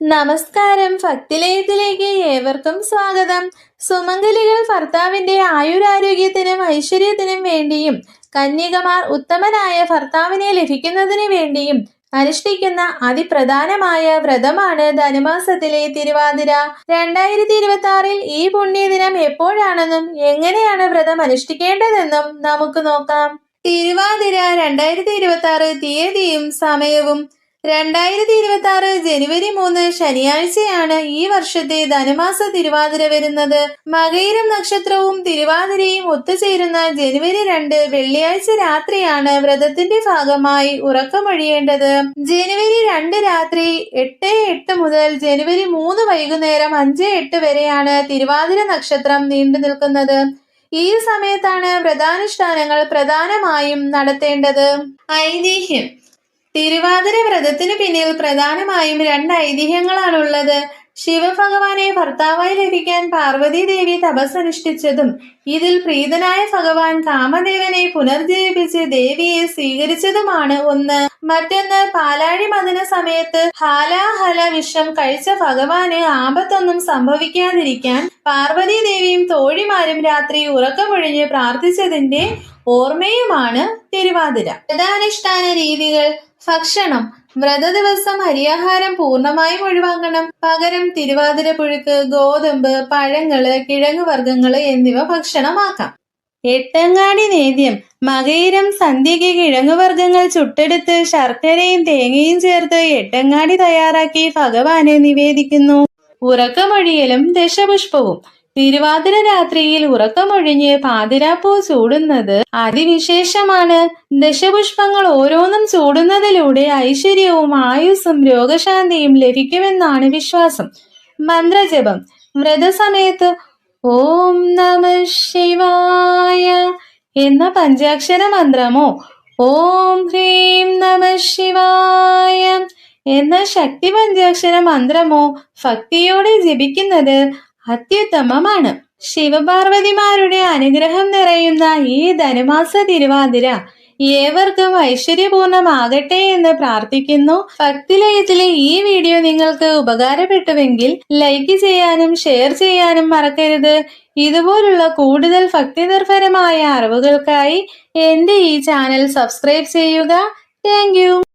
നമസ്കാരം. ഭക്തിലയത്തിലേക്ക് ഏവർക്കും സ്വാഗതം. സുമംഗലികൾ ഭർത്താവിന്റെ ആയുരാരോഗ്യത്തിനും ഐശ്വര്യത്തിനും വേണ്ടിയും കന്യകമാർ ഉത്തമനായ ഭർത്താവിനെ ലഭിക്കുന്നതിന് വേണ്ടിയും അനുഷ്ഠിക്കുന്ന അതിപ്രധാനമായ വ്രതമാണ് ധനുമാസത്തിലെ തിരുവാതിര. രണ്ടായിരത്തി ഇരുപത്തി ആറിൽ ഈ പുണ്യദിനം എപ്പോഴാണെന്നും എങ്ങനെയാണ് വ്രതം അനുഷ്ഠിക്കേണ്ടതെന്നും നമുക്ക് നോക്കാം. തിരുവാതിര രണ്ടായിരത്തി ഇരുപത്തി ആറ് തീയതിയും സമയവും രണ്ടായിരത്തി ഇരുപത്തി ആറ് ജനുവരി മൂന്ന് ശനിയാഴ്ചയാണ് ഈ വർഷത്തെ ധനുമാസ തിരുവാതിര വരുന്നത്. മകയിരം നക്ഷത്രവും തിരുവാതിരയും ഒത്തുചേരുന്ന ജനുവരി രണ്ട് വെള്ളിയാഴ്ച രാത്രിയാണ് വ്രതത്തിന്റെ ഭാഗമായി ഉറക്കമൊഴിയേണ്ടത്. ജനുവരി രണ്ട് രാത്രി എട്ട് എട്ട് മുതൽ ജനുവരി മൂന്ന് വൈകുന്നേരം അഞ്ച് എട്ട് വരെയാണ് തിരുവാതിര നക്ഷത്രം നീണ്ടു നിൽക്കുന്നത്. ഈ സമയത്താണ് വ്രതാനുഷ്ഠാനങ്ങൾ പ്രധാനമായും നടത്തേണ്ടത്. ഐതിഹ്യം. തിരുവാതിര വ്രതത്തിനു പിന്നിൽ പ്രധാനമായും രണ്ട് ഐതിഹ്യങ്ങളാണുള്ളത്. ശിവഭഗവാനെ ഭർത്താവായി ലഭിക്കാൻ പാർവതി ദേവി തപസ്സനുഷ്ഠിച്ചതും ഇതിൽ പ്രീതനായ ഭഗവാൻ കാമദേവനെ പുനർജീവിപ്പിച്ച് ദേവിയെ സ്വീകരിച്ചതുമാണ് ഒന്ന്. മറ്റൊന്ന് പാലാഴി മദന സമയത്ത് ഹാലാഹല വിഷം കഴിച്ച ഭഗവാന് ആപത്തൊന്നും സംഭവിക്കാതിരിക്കാൻ പാർവതി ദേവിയും തോഴിമാരും രാത്രി ഉറക്കമൊഴിഞ്ഞ് പ്രാർത്ഥിച്ചതിന്റെ ഓർമ്മയുമാണ് തിരുവാതിര. വ്രതാനുഷ്ഠാന രീതികൾ ഭക്ഷണം വ്രത ദിവസം അരിയാഹാരം പൂർണമായും ഒഴിവാക്കണം. പകരം തിരുവാതിര പുഴുക്ക് ഗോതമ്പ് പഴങ്ങൾ കിഴങ്ങ് വർഗങ്ങൾ എന്നിവ ഭക്ഷണമാക്കാം. എട്ടങ്ങാടി നേദ്യം മകയിരം സന്ധ്യയ്ക്ക് കിഴങ്ങുവർഗങ്ങൾ ചുട്ടെടുത്ത് ശർക്കരയും തേങ്ങയും ചേർത്ത് എട്ടങ്ങാടി തയ്യാറാക്കി ഭഗവാനെ നിവേദിക്കുന്നു. ഉറക്കമൊഴിയലും ദശപുഷ്പവും. തിരുവാതിര രാത്രിയിൽ ഉറക്കമൊഴിഞ്ഞ് പാതിരാപ്പൂ ചൂടുന്നത് അതിവിശേഷമാണ്. ദശപുഷ്പങ്ങൾ ഓരോന്നും ചൂടുന്നതിലൂടെ ഐശ്വര്യവും ആയുസ്സും രോഗശാന്തിയും ലഭിക്കുമെന്നാണ് വിശ്വാസം. മന്ത്രജപം. വ്രതസമയത്ത് ഓം നമ ശിവായ എന്ന പഞ്ചാക്ഷര മന്ത്രമോ ഓം ഹ്രീം നമ ശിവായ എന്ന ശക്തി പഞ്ചാക്ഷര മന്ത്രമോ ഭക്തിയോടെ ജപിക്കുന്നത് അത്യുത്തമമാണ്. ശിവപാർവതിമാരുടെ അനുഗ്രഹം നിറയുന്ന ഈ ധനുമാസ തിരുവാതിര ഏവർക്കും ഐശ്വര്യപൂർണമാകട്ടെ എന്ന് പ്രാർത്ഥിക്കുന്നു. ഭക്തിലയത്തിലെ ഈ വീഡിയോ നിങ്ങൾക്ക് ഉപകാരപ്പെട്ടുവെങ്കിൽ ലൈക്ക് ചെയ്യാനും ഷെയർ ചെയ്യാനും മറക്കരുത്. ഇതുപോലുള്ള കൂടുതൽ ഭക്തിനിർഭരമായ അറിവുകൾക്കായി എന്റെ ഈ ചാനൽ സബ്സ്ക്രൈബ് ചെയ്യുക. താങ്ക്